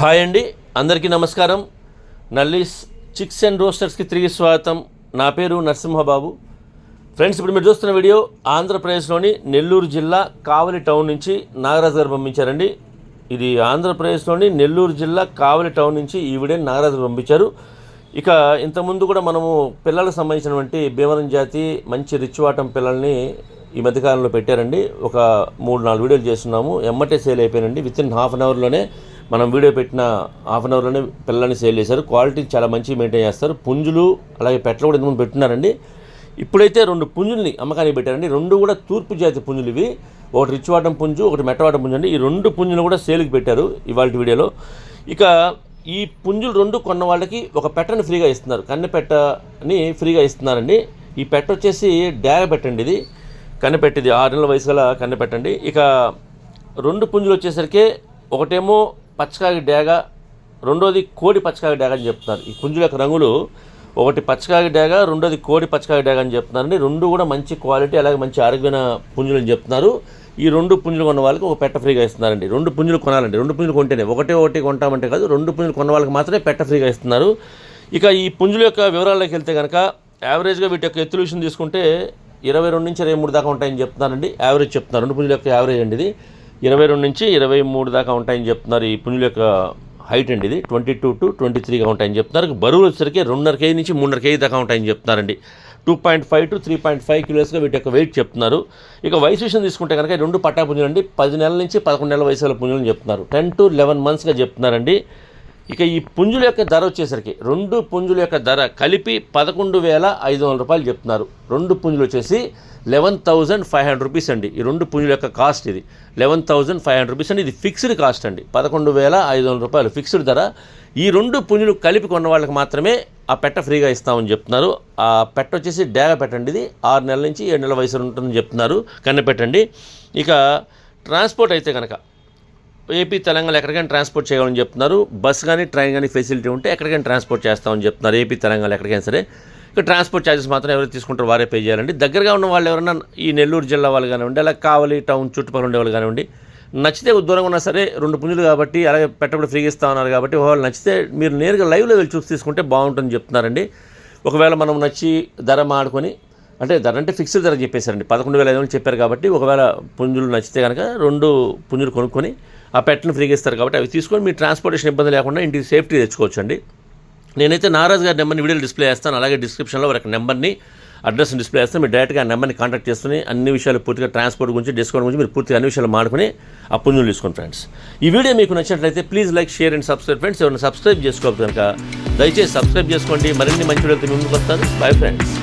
Hi అండి అందరికీ నమస్కారం. నల్లీస్ చిక్స్ అండ్ రోస్టర్స్కి తిరిగి స్వాగతం. నా పేరు నరసింహబాబు. ఫ్రెండ్స్ ఇప్పుడు మీరు చూస్తున్న వీడియో ఆంధ్రప్రదేశ్లోని నెల్లూరు జిల్లా కావలి టౌన్ నుంచి నాగరాజు గారు పంపించారండి. ఇది ఆంధ్రప్రదేశ్లోని నెల్లూరు జిల్లా కావలి టౌన్ నుంచి ఈ వీడియోని నాగరాజు పంపించారు. ఇక ఇంతకుముందు కూడా మనము పిల్లలకు సంబంధించినటువంటి భీమరం జాతి మంచి రిచ్వాటం పిల్లల్ని ఈ మధ్యకాలంలో పెట్టారండి. ఒక మూడు నాలుగు వీడియోలు చేస్తున్నాము. ఎమ్మటే సేల్ అయిపోయినండి విత్ ఇన్ హాఫ్ అన్ అవర్లోనే మనం వీడియో పెట్టిన హాఫ్ అన్ అవర్లోనే పిల్లల్ని సేల్ చేశారు. క్వాలిటీ చాలా మంచి మెయింటైన్ చేస్తారు. పుంజులు అలాగే పెట్టలు కూడా ఇంతకుముందు పెట్టున్నారండి. ఇప్పుడైతే రెండు పుంజుల్ని అమ్మకానికి పెట్టారండి. రెండు కూడా తూర్పు జాతి పుంజులు ఇవి. ఒకటి రిచ్ వాటం పుంజు ఒకటి మెట్టవాటం పుంజు అండి. ఈ రెండు పుంజులు కూడా సేల్కి పెట్టారు ఇవాళ వీడియోలో. ఇక ఈ పుంజులు రెండు కొన్న వాళ్ళకి ఒక పెట్టని ఫ్రీగా ఇస్తున్నారు. కన్నె పెట్టని ఫ్రీగా ఇస్తున్నారండి. ఈ పెట్ట వచ్చేసి డ్యాగ పెట్టండి ఇది. కన్నెపెట్టిది ఆరు నెలల వయసు గల కనిపెట్టండి. ఇక రెండు పుంజులు వచ్చేసరికి ఒకటేమో పచ్చకాగి డేగ రెండోది కోడి పచ్చకాగి డేగ అని చెప్తున్నారు. ఈ పుంజుల యొక్క రంగులు ఒకటి పచ్చకాగి డేగ రెండోది కోడి పచ్చకాగి డేగ అని చెప్తున్నారండి. రెండు కూడా మంచి క్వాలిటీ అలాగే మంచి ఆరోగ్యమైన పుంజులు అని చెప్తున్నారు. ఈ రెండు పుంజులు కొన్న వాళ్ళకి ఒక పెట్ట ఫ్రీగా ఇస్తున్నారండి. రెండు పుంజులు కొనాలండి. రెండు పుంజులు కొంటేనే. ఒకటే ఒకటి కొంటామంటే కాదు రెండు పుంజులు కొన్న వాళ్ళకి మాత్రమే పెట్ట ఫ్రీగా ఇస్తున్నారు. ఇక ఈ పుంజుల యొక్క వివరాల్లోకి వెళ్తే కనుక యావరేజ్గా వీటి యొక్క ఎత్తులుషన్ విషయం తీసుకుంటే ఇరవై రెండు నుంచి ఇరవై మూడు దాకా ఉంటాయని చెప్తున్నారండి. యావరేజ్ చెప్తున్నారు. రెండు పుంజుల యొక్క యావరేజ్ అండి ఇది. ఇరవై రెండు నుంచి ఇరవై మూడు దాకా ఉంటాయని చెప్తున్నారు ఈ పుంజుల యొక్క హైట్ అండి ఇది. ట్వంటీ టూ టు ట్వంటీ త్రీగా ఉంటాయని చెప్తున్నారు. బరువులు వచ్చేసరికి రెండున్నర కేజీ నుంచి మూడున్నర కేజీ దాకా ఉంటాయని చెప్తున్నారండి. Two point five to three point five కిలోస్గా వీటి యొక్క వెయిట్ చెప్తున్నారు. ఇక వయసు విషయం తీసుకుంటే కనుక రెండు పట్టా పుంజులు అండి పది నెలల నుంచి పదకొండు నెలల వయసు గల పుంజులు చెప్తున్నారు. టెన్ టు లెవెన్ మంత్స్గా చెప్తున్నారండి. ఇక ఈ పుంజుల యొక్క ధర వచ్చేసరికి రెండు పుంజుల యొక్క ధర కలిపి పదకొండు వేల ఐదు వందల రూపాయలు చెప్తున్నారు. రెండు పుంజులు వచ్చేసి eleven thousand five hundred rupees అండి. ఈ రెండు పుంజుల యొక్క కాస్ట్ ఇది. Eleven thousand five hundred rupees అండి. ఇది ఫిక్స్డ్ కాస్ట్ అండి. పదకొండు వేల ఐదు వందల రూపాయలు ఫిక్స్డ్ ధర. ఈ రెండు పుంజులు కలిపి కొన్న వాళ్ళకి మాత్రమే ఆ పెట్ట ఫ్రీగా ఇస్తామని చెప్తున్నారు. ఆ పెట్ట వచ్చేసి డాగ పెట్టండి ఇది. ఆరు నెలల నుంచి ఏడు నెలల వయసు ఉంటుందని చెప్తున్నారు. కన్నె పెట్టండి ఇక ట్రాన్స్పోర్ట్ అయితే కనుక ఏపీ తెలంగాణ ఎక్కడికైనా ట్రాన్స్పోర్ట్ చేయాలని చెప్తున్నారు. బస్ కానీ ట్రైన్ కానీ ఫెసిలిటీ ఉంటే ఎక్కడికైనా ట్రాన్స్పోర్ట్ చేస్తామని చెప్తున్నారు. ఏపీ తెలంగాణ ఎక్కడికైనా సరే. ఇక ట్రాన్స్పోర్ట్ ఛార్జెస్ మాత్రం ఎవరైతే తీసుకుంటారో వారే పే చేయాలండి. దగ్గరగా ఉన్న వాళ్ళు ఎవరైనా ఈ నెల్లూరు జిల్లా వాళ్ళు కానివ్వండి అలా కావలి టౌన్ చుట్టుపక్కల ఉండే వాళ్ళు కానివ్వండి నచ్చితే దూరంగా ఉన్నా సరే రెండు పుంజులు కాబట్టి అలాగే పెట్టబడి ఫ్రీగా ఇస్తా ఉన్నారు కాబట్టి ఒకవేళ నచ్చితే మీరు నేరుగా లైవ్లో వెళ్ళి చూసి తీసుకుంటే బాగుంటుందని చెప్తున్నారండి. ఒకవేళ మనం నచ్చి ధర మాడుకొని అంటే ధర అంటే ఫిక్స్డ్ ధర చెప్పేశారండి. పదకొండు వేల ఐదు వందలు చెప్పారు కాబట్టి ఒకవేళ పుంజులు నచ్చితే కనుక రెండు పుంజులు కొనుక్కొని ఆ పెట్టను ఫ్రీగా ఇస్తారు కాబట్టి అవి తీసుకొని మీ ట్రాన్స్పోర్టేషన్ ఇబ్బంది లేకుండా ఇంటికి సేఫ్టీ తెచ్చుకోవచ్చండి. నేనైతే నారాజ్ గారి నెంబర్ని వీడియోలో డిస్ప్లే చేస్తాను. అలాగే డిస్క్రిప్షన్లో వారి నెంబర్ని అడ్రస్ని డిస్ప్లే చేస్తాను. మీరు డైరెక్ట్గా ఆ నెంబర్ని కాంటాక్ట్ చేసుకుని అన్ని విషయాలు పూర్తిగా ట్రాన్స్పోర్ట్ గురించి డిస్కౌంట్ గురించి మీరు పూర్తిగా అన్ని విషయాలు మాడుకుని ఆ పుంజులు తీసుకోండి ఫ్రెండ్స్ ఈ వీడియో మీకు నచ్చినట్లయితే please like share and subscribe friends ఎవరైనా సబ్స్క్రైబ్ చేసుకోకపోతే కనుక దయచేసి సబ్స్క్రైబ్ చేసుకోండి. మరిన్ని మంచి వీడియోలు ముందుకు వస్తారు బై ఫ్రెండ్స్